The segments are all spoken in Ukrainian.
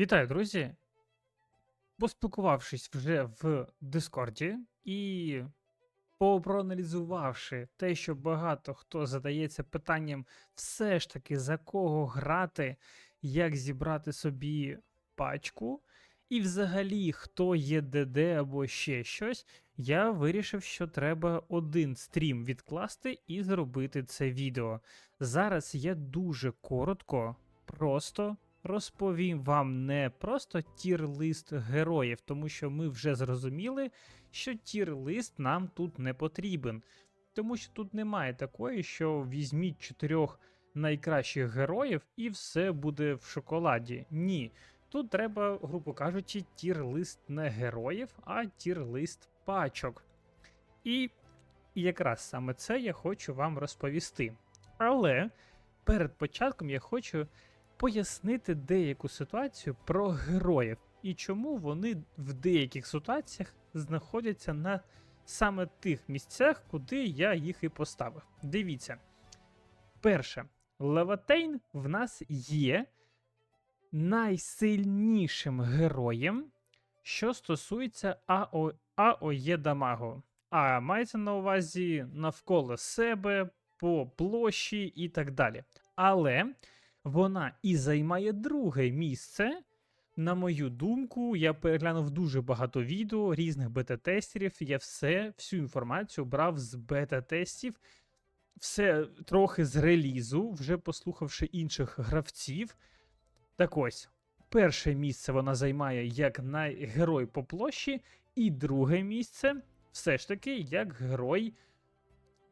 Вітаю, друзі! Поспілкувавшись вже в Дискорді і проаналізувавши те, що багато хто задається питанням все ж таки за кого грати, як зібрати собі пачку, і взагалі хто є ДД або ще щось, я вирішив, що треба один стрім відкласти і зробити це відео. Зараз я дуже коротко, просто розповім вам не просто тір-лист героїв, тому що ми вже зрозуміли, що тір-лист нам тут не потрібен. Тому що тут немає такої, що візьміть чотирьох найкращих героїв і все буде в шоколаді. Ні. Тут треба, грубо кажучи, тір-лист не героїв, а тір-лист пачок. І якраз саме це я хочу вам розповісти. Але перед початком я хочу пояснити деяку ситуацію про героїв і чому вони в деяких ситуаціях знаходяться на саме тих місцях, куди я їх і поставив. Дивіться. Перше, Леватейн в нас є найсильнішим героєм, що стосується АО, АОЄ дамагу. А мається на увазі навколо себе, по площі і так далі. Але вона і займає друге місце. На мою думку, я переглянув дуже багато відео різних бета-тестерів. Я все, всю інформацію брав з бета-тестів, все трохи з релізу, вже послухавши інших гравців. Так ось, перше місце вона займає як найгерой по площі, і друге місце все ж таки як герой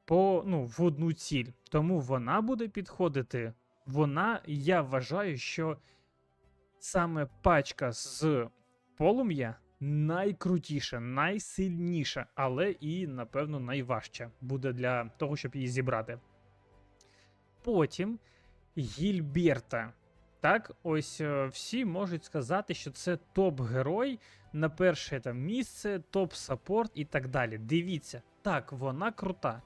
по, ну, в одну ціль. Тому вона буде підходити вона, я вважаю, що саме пачка з полум'я найкрутіша, найсильніша, але і, напевно, найважча буде для того, щоб її зібрати. Потім Гільберта. Так, ось е, всі можуть сказати, що це топ-герой на перше там місце, топ-саппорт і так далі. Дивіться, так, вона крута.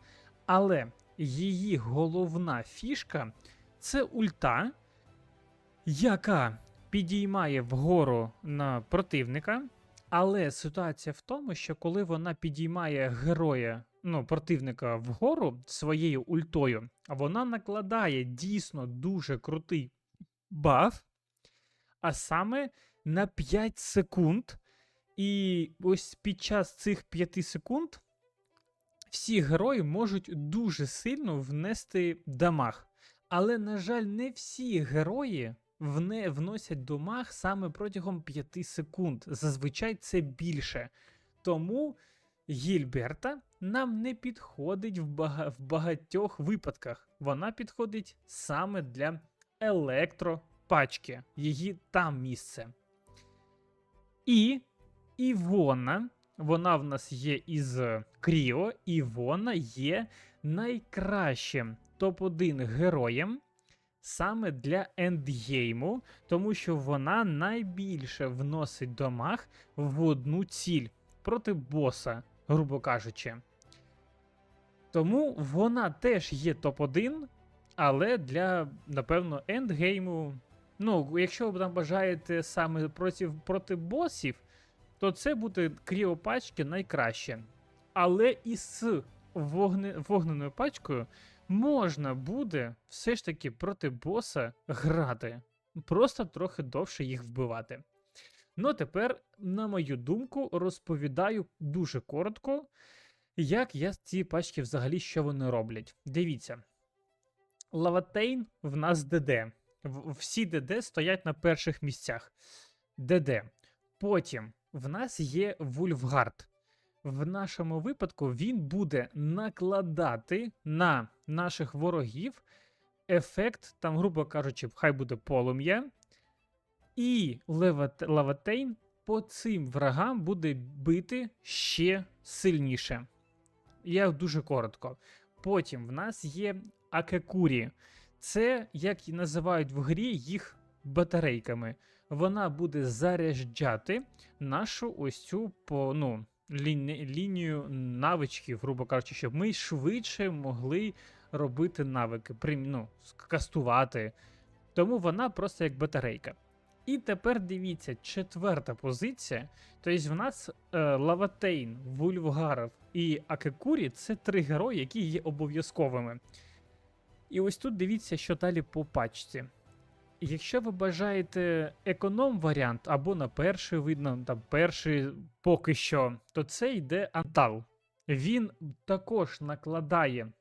Але її головна фішка це ульта, яка підіймає вгору на противника. Але ситуація в тому, що коли вона підіймає героя, ну, противника вгору своєю ультою, вона накладає дійсно дуже крутий баф, а саме на 5 секунд. І ось під час цих 5 секунд всі герої можуть дуже сильно внести дамаг. Але, на жаль, не всі герої вне вносять домаг саме протягом 5 секунд. Зазвичай це більше. Тому Гільберта нам не підходить в, бага в багатьох випадках. Вона підходить саме для електропачки. Її там місце. І Івона. Вона в нас є із Кріо, і вона є найкращим топ-1 героєм саме для ендгейму, тому що вона найбільше вносить домаг в одну ціль проти боса, грубо кажучи. Тому вона теж є топ-1, але для, напевно, ендгейму. Ну, якщо ви там бажаєте саме проти проти босів, то це буде кріопачки найкраще. Але і з вогне, вогненою пачкою можна буде все ж таки проти боса грати, просто трохи довше їх вбивати. Ну, тепер, на мою думку, розповідаю дуже коротко, як я ці пачки взагалі що вони роблять. Дивіться. Лаватейн в нас ДД. Всі ДД стоять на перших місцях. ДД. Потім в нас є Вульфгард в нашому випадку він буде накладати на наших ворогів ефект, там, грубо кажучи, хай буде полум'я. І Леватейн по цим врагам буде бити ще сильніше. Я дуже коротко. Потім в нас є Акекурі. Це, як і називають в грі, їх батарейками. Вона буде заряджати нашу ось цю по, ну, ліні, лінію навичків, грубо кажучи, щоб ми швидше могли робити навики, ну, кастувати. Тому вона просто як батарейка. І тепер дивіться, четверта позиція. Тобто в нас е, Лаватейн, Вульфгаров і Акекурі це три герої, які є обов'язковими. І ось тут дивіться, що далі по пачці. Якщо ви бажаєте економ варіант, або на перший видно, там перший поки що, то це йде Антал. Він також накладає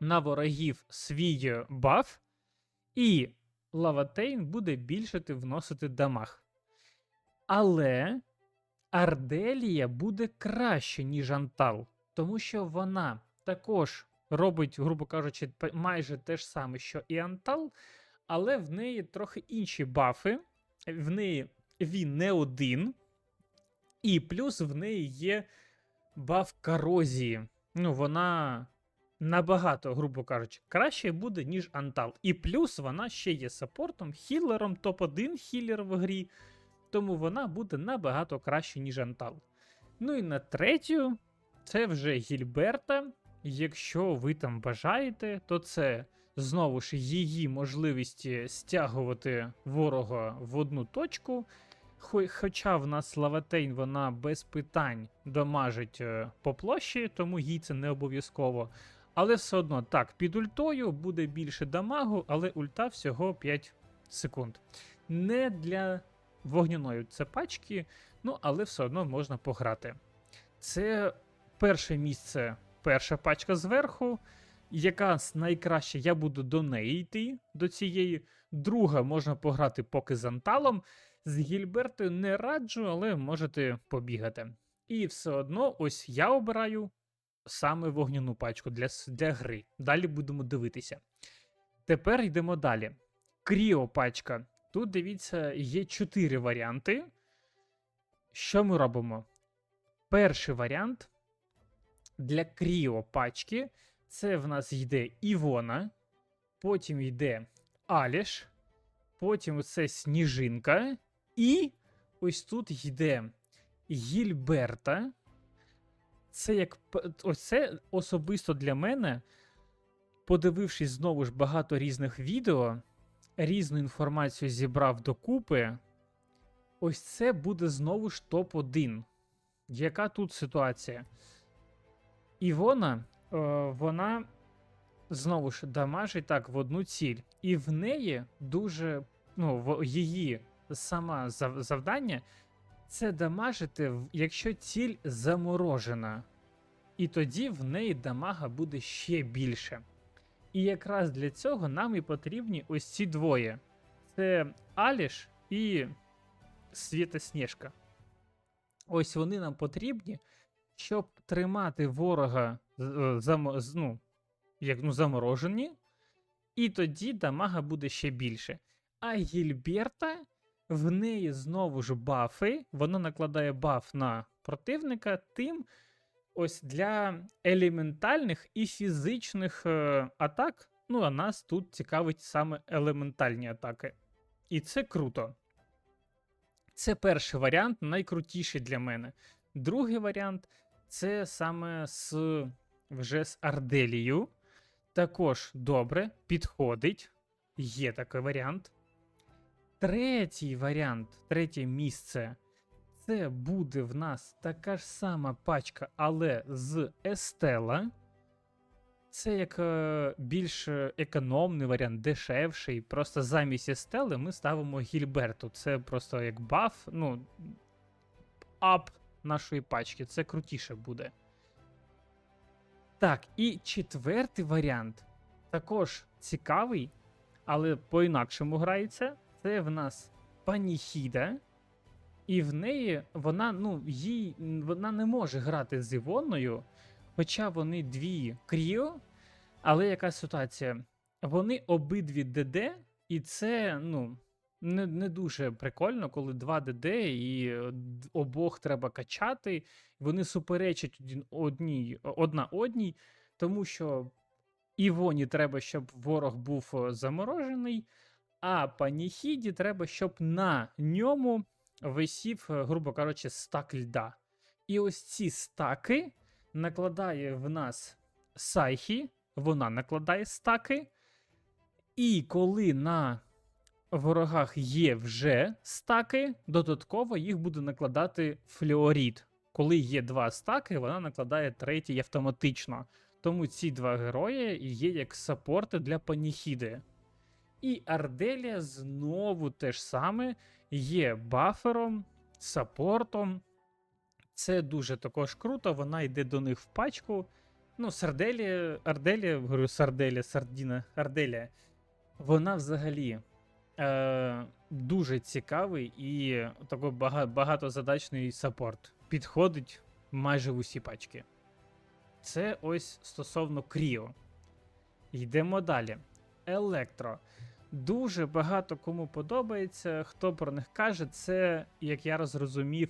на ворогів свій баф, і Лаватейн буде більше вносити дамаг. Але Арделія буде краще, ніж Антал, тому що вона також робить, грубо кажучи, майже те ж саме, що і Антал, але в неї трохи інші бафи. В неї він не один, і плюс в неї є баф корозії. Ну, вона набагато, грубо кажучи, краще буде, ніж Антал. І плюс вона ще є саппортом, хілером, топ-1 хілер в грі. Тому вона буде набагато краще, ніж Антал. Ну і на третю, це вже Гільберта. Якщо ви там бажаєте, то це знову ж її можливість стягувати ворога в одну точку. Хоча в нас Лаватейн вона без питань дамажить е, по площі, тому їй це не обов'язково. Але все одно так, під ультою буде більше дамагу, але ульта всього 5 секунд. Не для вогняної це пачки, ну але все одно можна пограти. Це перше місце, перша пачка зверху. Яка найкраще, я буду до неї йти, до цієї. Друга можна пограти поки з Анталом. З Гільбертою не раджу, але можете побігати. І все одно, ось я обираю саме вогняну пачку для, для гри. Далі будемо дивитися. Тепер йдемо далі. Кріо пачка. Тут дивіться, є чотири варіанти. Що ми робимо? Перший варіант для кріо пачки це в нас йде Івона, потім йде Аліш, потім це Сніжинка, і ось тут йде Гільберта. Це як ось це особисто для мене, подивившись знову ж багато різних відео, різну інформацію зібрав докупи. Ось це буде знову ж топ-1. Яка тут ситуація? Івона, вона знову ж дамажить так в одну ціль, і в неї дуже, ну, в її сама завдання це дамажити, якщо ціль заморожена. І тоді в неї дамага буде ще більше. І якраз для цього нам і потрібні ось ці двоє: це Аліш і Світа-Сніжка. Ось вони нам потрібні, щоб тримати ворога е, замо- з- ну, як, ну, заморожені, і тоді дамага буде ще більше. А Гільберта, в неї знову ж бафи, вона накладає баф на противника, тим ось для елементальних і фізичних е, атак. Ну, а нас тут цікавить саме елементальні атаки. І це круто. Це перший варіант, найкрутіший для мене. Другий варіант це саме з вже з Арделією. Також добре, підходить. Є такий варіант. Третій варіант, третє місце. Це буде в нас така ж сама пачка, але з Естела. Це як е, більш економний варіант, дешевший. Просто замість Естели ми ставимо Гільберту. Це просто як баф, ну, ап нашої пачки. Це крутіше буде. Так, і четвертий варіант також цікавий, але по-інакшому грається. Це в нас паніхіда. І в неї вона, ну, їй вона не може грати з Івонною, хоча вони дві кріо. Але яка ситуація? Вони обидві ДД, і це, ну, не, не дуже прикольно, коли два ДД, і е, обох треба качати. Вони суперечать одній, одна одній, тому що Івоні треба, щоб ворог був е, заморожений, а паніхіді треба, щоб на ньому висів, е, грубо кажучи, стак льда. І ось ці стаки накладає в нас Сайхі, вона накладає стаки. І коли на ворогах є вже стаки, додатково їх буде накладати флюорід. Коли є два стаки, вона накладає третій автоматично. Тому ці два герої є як саппорти для паніхіди. І Арделія знову те ж саме є бафером, саппортом. Це дуже також круто, вона йде до них в пачку. Ну, Сарделія, Арделія, говорю, Сарделія, Сардіна, Арделія. Вона взагалі е, дуже цікавий і такий бага, багатозадачний саппорт. Підходить майже в усі пачки. Це ось стосовно Кріо. Йдемо далі. Електро. Дуже багато кому подобається. Хто про них каже, це, як я розрозумів,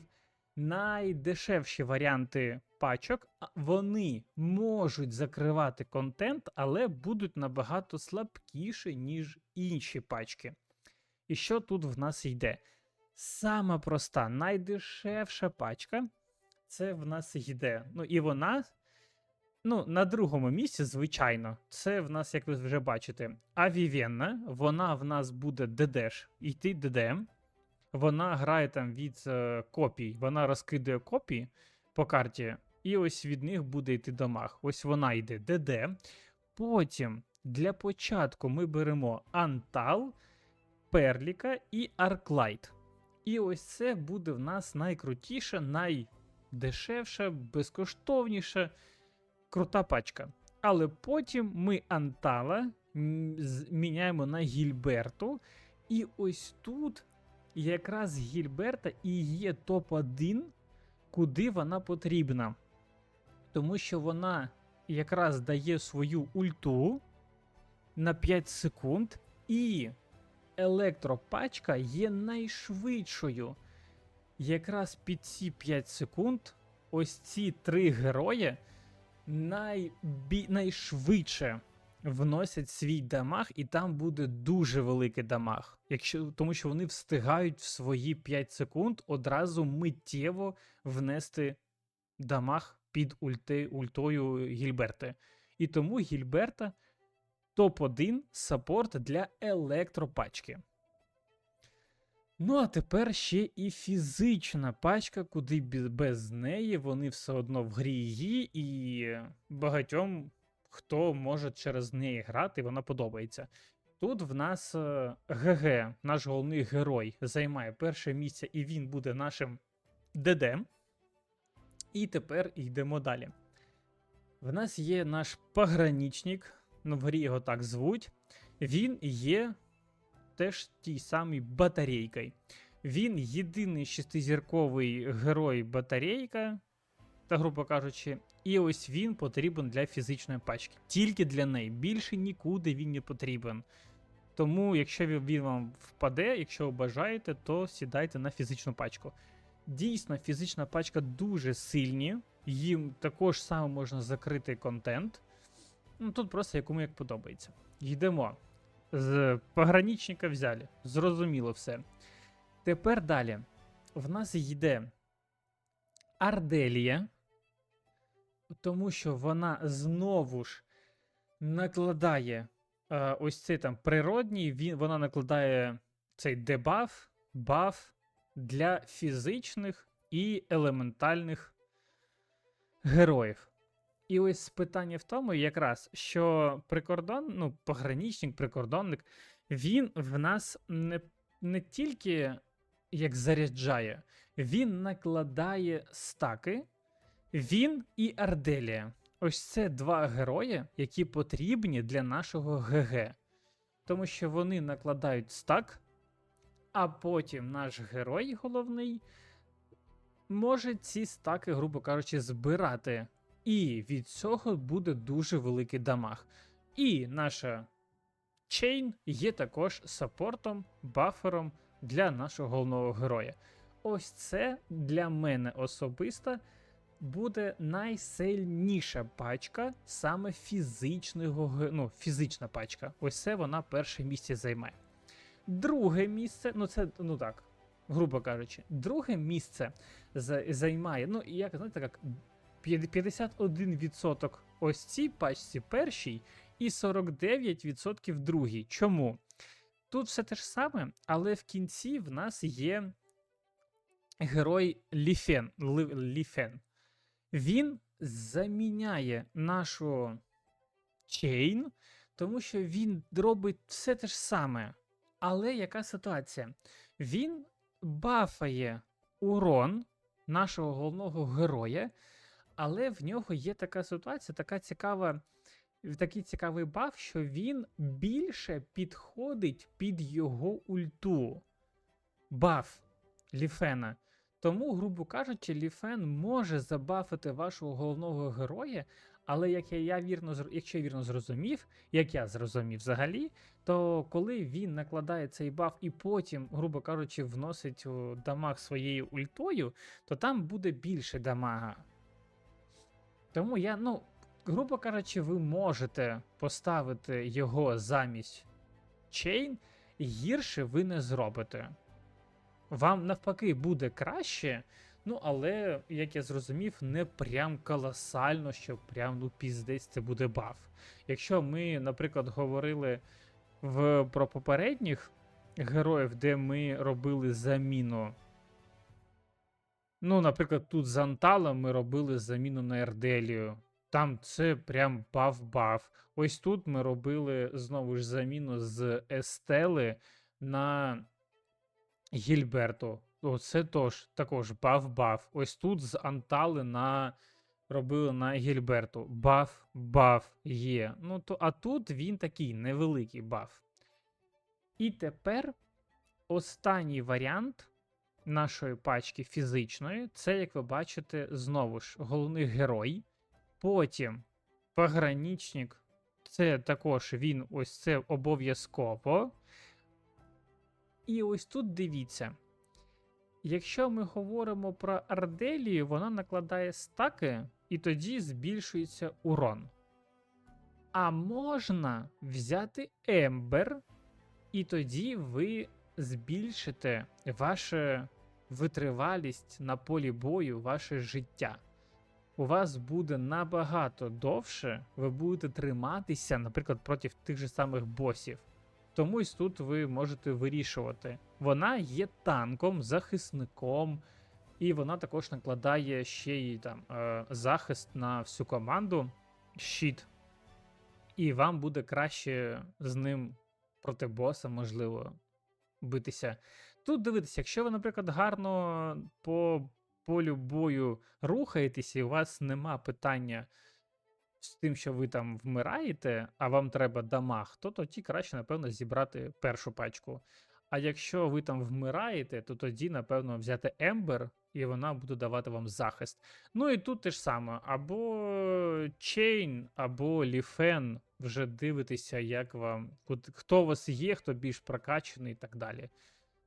найдешевші варіанти пачок. Вони можуть закривати контент, але будуть набагато слабкіші, ніж інші пачки. І що тут в нас йде? Сама проста, найдешевша пачка. Це в нас йде. Ну і вона. Ну, на другому місці, звичайно, це в нас, як ви вже бачите, Авівенна. Вона в нас буде ДДш, йти ДДМ. Вона грає там від е, копій. Вона розкидує копії по карті, і ось від них буде йти дамаг. Ось вона йде ДД. Потім для початку ми беремо Антал, Перліка і Арклайт. І ось це буде в нас найкрутіша, найдешевша, безкоштовніша, крута пачка. Але потім ми Антала міняємо на Гільберту. І ось тут якраз Гільберта і є топ-1, куди вона потрібна. Тому що вона якраз дає свою ульту на 5 секунд, і електропачка є найшвидшою. Якраз під ці 5 секунд ось ці три герої найбі... найшвидше вносять свій дамаг, і там буде дуже великий дамаг. Якщо... Тому що вони встигають в свої 5 секунд одразу миттєво внести дамаг під ульти... ультою Гільберти. І тому Гільберта топ-1 саппорт для електропачки. Ну, а тепер ще і фізична пачка, куди без неї вони все одно в грі є, і багатьом хто може через неї грати, вона подобається. Тут в нас е, ГГ, наш головний герой, займає перше місце, і він буде нашим ДД. І тепер йдемо далі. В нас є наш пограничник, ну в грі його так звуть. Він є теж тій самій батарейкою. Він єдиний шестизірковий герой батарейка, та, грубо кажучи, і ось він потрібен для фізичної пачки. Тільки для неї. Більше нікуди він не потрібен. Тому, якщо він вам впаде, якщо ви бажаєте, то сідайте на фізичну пачку. Дійсно, фізична пачка дуже сильні, їм також саме можна закрити контент. Ну тут просто якому як подобається. Йдемо. З пограничника взяли. Зрозуміло все. Тепер далі. В нас йде Арделія, тому що вона знову ж накладає е, ось цей там природній, він, вона накладає цей дебаф, баф для фізичних і елементальних героїв. І ось питання в тому, якраз, що прикордон, ну, пограничник, прикордонник, він в нас не, не тільки як заряджає, він накладає стаки, він і Арделія. Ось це два герої, які потрібні для нашого ГГ. Тому що вони накладають стак, а потім наш герой головний може ці стаки, грубо кажучи, збирати. І від цього буде дуже великий дамаг. І наша чейн є також саппортом, бафером для нашого головного героя. Ось це для мене особисто буде найсильніша пачка саме фізичного ну, фізична пачка. Ось це вона перше місце займає. Друге місце, ну це ну так, грубо кажучи, друге місце займає, ну як знаєте, як 51% ось цій пачці першій і 49% другій. Чому? тут все те ж саме, але в кінці в нас є герой Ліфен. Ліфен. Він заміняє нашу чейн, тому що він робить все те ж саме. Але яка ситуація? Він бафає урон нашого головного героя, але в нього є така ситуація, така цікава, такий цікавий баф, що він більше підходить під його ульту. Баф Ліфена. Тому, грубо кажучи, Ліфен може забафити вашого головного героя, але як я, я вірно, якщо я вірно зрозумів, як я зрозумів взагалі, то коли він накладає цей баф і потім, грубо кажучи, вносить дамаг своєю ультою, то там буде більше дамага. Тому я, ну, грубо кажучи, ви можете поставити його замість чейн, і гірше ви не зробите. Вам навпаки буде краще, ну але, як я зрозумів, не прям колосально, що прям ну піздець це буде баф. Якщо ми, наприклад, говорили в, про попередніх героїв, де ми робили заміну. Ну, наприклад, тут з Анталом ми робили заміну на Ерделію. Там це прям баф-баф. Ось тут ми робили знову ж заміну з Естели на Гільберту. Оце тож, також баф-баф. Ось тут з Антали на робили на Гільберту. Баф, баф є. Ну, то, а тут він такий невеликий баф. І тепер останній варіант нашої пачки фізичної це, як ви бачите, знову ж головний герой. Потім пограничник. Це також він ось це обов'язково. І ось тут дивіться. Якщо ми говоримо про Арделію, вона накладає стаки, і тоді збільшується урон. А можна взяти Ембер, і тоді ви збільшите вашу витривалість на полі бою, ваше життя. У вас буде набагато довше, ви будете триматися, наприклад, проти тих же самих босів. Тому ось тут ви можете вирішувати. Вона є танком, захисником, і вона також накладає ще й там е, захист на всю команду, щит. І вам буде краще з ним проти боса, можливо, битися. Тут дивитися, якщо ви, наприклад, гарно по полю бою рухаєтеся, і у вас нема питання з тим, що ви там вмираєте, а вам треба дамаг, то тоді краще, напевно, зібрати першу пачку. А якщо ви там вмираєте, то тоді, напевно, взяти Ембер, і вона буде давати вам захист. Ну і тут те ж саме: або Чейн, або Ліфен. Вже дивитеся, як вам, хто у вас є, хто більш прокачаний і так далі.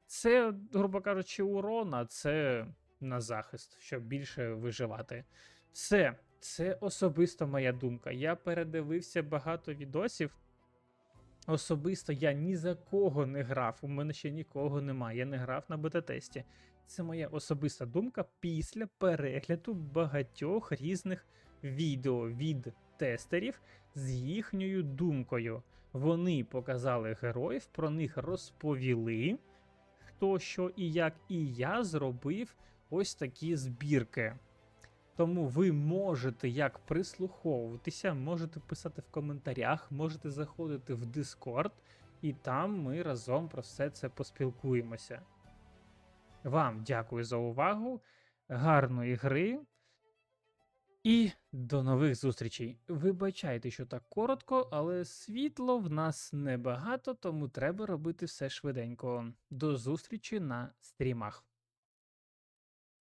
Це, грубо кажучи, урон, а це на захист, щоб більше виживати. Все, це особисто моя думка. Я передивився багато відосів. Особисто я ні за кого не грав. У мене ще нікого немає. Я не грав на бета-тесті. Це моя особиста думка після перегляду багатьох різних відео від тестерів з їхньою думкою. Вони показали героїв, про них розповіли, хто що і як, і я зробив ось такі збірки. Тому ви можете як прислуховуватися, можете писати в коментарях, можете заходити в Discord, і там ми разом про все це поспілкуємося. Вам дякую за увагу, гарної гри і до нових зустрічей. Вибачайте, що так коротко, але світло в нас небагато, тому треба робити все швиденько. До зустрічі на стрімах.